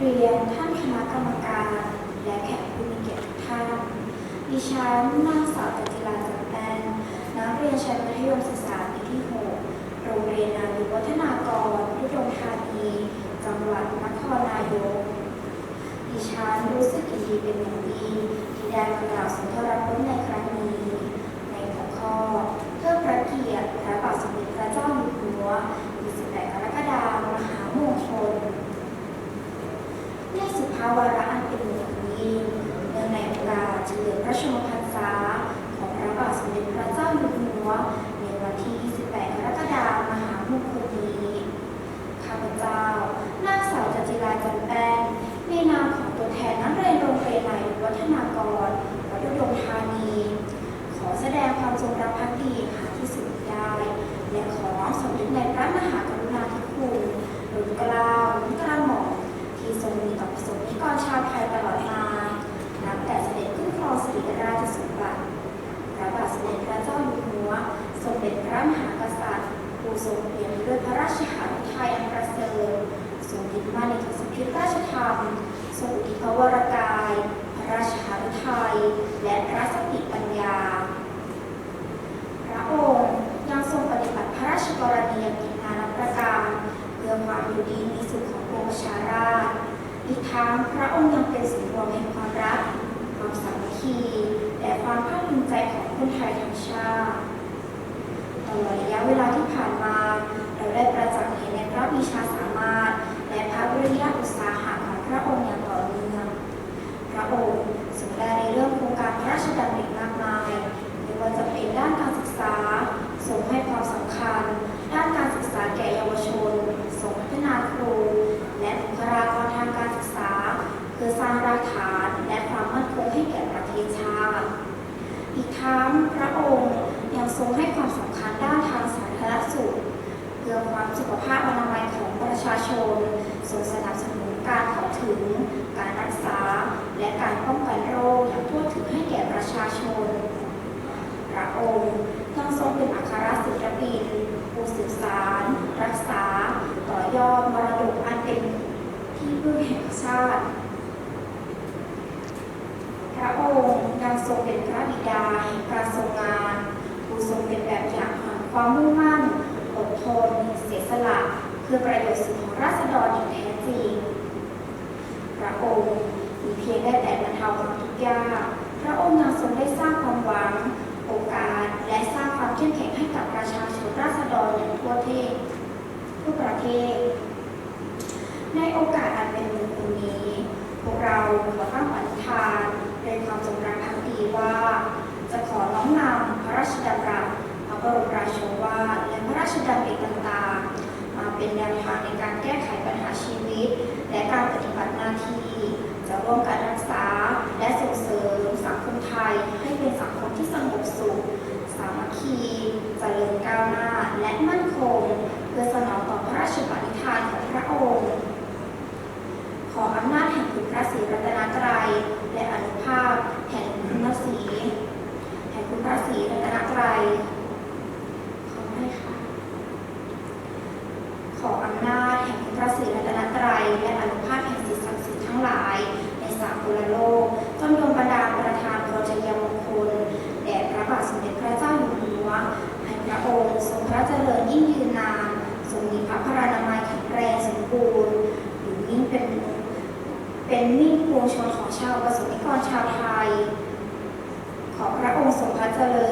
เรียนท่านคณะกรรมการ และแขกผู้มีเกียรติทุกท่าน ดิฉันนางสาวกัจจิลาจันแปนนักเรียนชั้นมัธยมศึกษาปีที่ 6 โรงเรียนนาวิวัฒนากรทุดงธานี จังหวัดนครนายก ดิฉันรู้สึกยินดีเป็นอย่างยิ่งที่ได้มากราสุนทรพจน์ในครั้งนี้ ในหัวข้อเทิดพระเกียรติพระบาทสมเด็จพระเจ้าอยู่หัว28กรกฎาคมมหามงคล ในสุภา วาระอันเป็นมงคลยิ่งเนื่องในโอกาสเฉลิมพระชนมพรรษาของพระบาทสมเด็จพระเจ้าอยู่หัว ในวันที่ 28 กรกฎาคมมหามงคลนี้ ข้าพเจ้านางสาวจันจิราจันแป้นในนามของตัวแทนนักเรียนโรงเรียนนายวัฒนากรวัดอุดมธานี ขอแสดงความจงรักภักดีหาที่สุดมิได้ และขอน้อมสำนึกในพระมหากรุณาธิคุณรุ่นเกล้ารุ่นกระหม่อมที่ทรงมีต่อประสบนิกรชาวไทยตลอดมานับแต่เสด็จขึ้นครองสิริ ราชสมบัติพระบาทสมเด็จพระเจ้าอยู่หัวทรงเป็นพระมหากษัตริย์ผู้ทรงเปี่ยมด้วยพระราชหฤทัยอันประเสริฐทรงยึดมั่นในทศพิธราชธรรม ทรงอุทิพระวรกาย พระราชหฤทัยและพระสติปัญญา พระองค์ยังทรงปฏิบัติพระราชกรณียกิจนานาประการเพื่อความอยู่ดีมีสุขของปวงประชาราอีกทั้งพระองค์ยังเป็นศูนย์รวมแห่งความรัก ความสามัคคี และความภาคภูมิใจของคนไทยทั้งชาติตลอดระยะเวลาที่ผ่านมา เราได้ประจักษ์เห็นในพระวิชา อีกทั้งพระองค์ยังทรงให้ความสำคัญด้านทางสาธารณสุขเพื่อความสุขภาพอนามัยของประชาชนทรงสนับสนุนการเข้าถึง การรักษา และการป้องกันโรคอย่างทั่วถึงให้แก่ประชาชน พระองค์ยังทรงเป็นอัครศิลปิน ผู้สืบสาร รักษา ต่อยอดมรดกอันเป็นที่พึ่งแห่งชาติ พระองค์ยัง ทรงเป็นพระบิดาแห่งการทรงงานผู้ทรงเป็นแบบอย่างแห่งความมุ่งมั่น อดทน เสียสละ เพื่อประโยชน์สุขของราษฎรอย่างแท้จริง พระองค์มีเพียงได้แต่บรรเทาความทุกข์ยาก พระองค์ยังทรงได้สร้างความหวัง โอกาส และสร้างความเข้มแข็งให้กับประชาชนราษฎรอย่างทั่วเทศทั่วประเทศ ในโอกาสอันเป็นมงคลนี้ พวกเราขอตั้งปณิธานด้วยความจงรักภักดีว่า จะขอ น้อมนำพระราชดำรัสพระบรมราชวาทและพระราชดำริต่างๆ มาเป็นแนวทางในการแก้ไขปัญหาชีวิต และการปฏิบัติหน้าที่ จะร่วมกันรักษา และส่งเสริมสังคมไทยให้เป็นสังคมที่สงบสุข สามัคคีเจริญก้าวหน้า และมั่นคง เพื่อสนองต่อพระราชปณิธานของพระองค์ ขออำนาจแห่งคุณพระศรีรัตนตรัย และอนุภาพแห่งคุณพระศรีแห่งคุณพระศรีรัตนตรัย ขอให้ค่ะ ขออำนาจแห่งพระศรีรัตนตรัยและอนุภาพแห่งสิ่งศักดิ์สิทธิ์ทั้งหลาย ในสากลโลกจนดลบันดาประทานโปรจยมงคลแด่พระบาทสมเด็จพระเจ้าอยู่หัวให้พระองค์ทรงพระเจริญยิ่งยืนนานทรงมีพระพรานามัยแข็งแรงสมบูรณ์อยู่ยิ่งเป็นเป็นมิ่งปวงชนของชาวประสบนิกรชาวไทย ขอพระองค์ทรงพระเจริ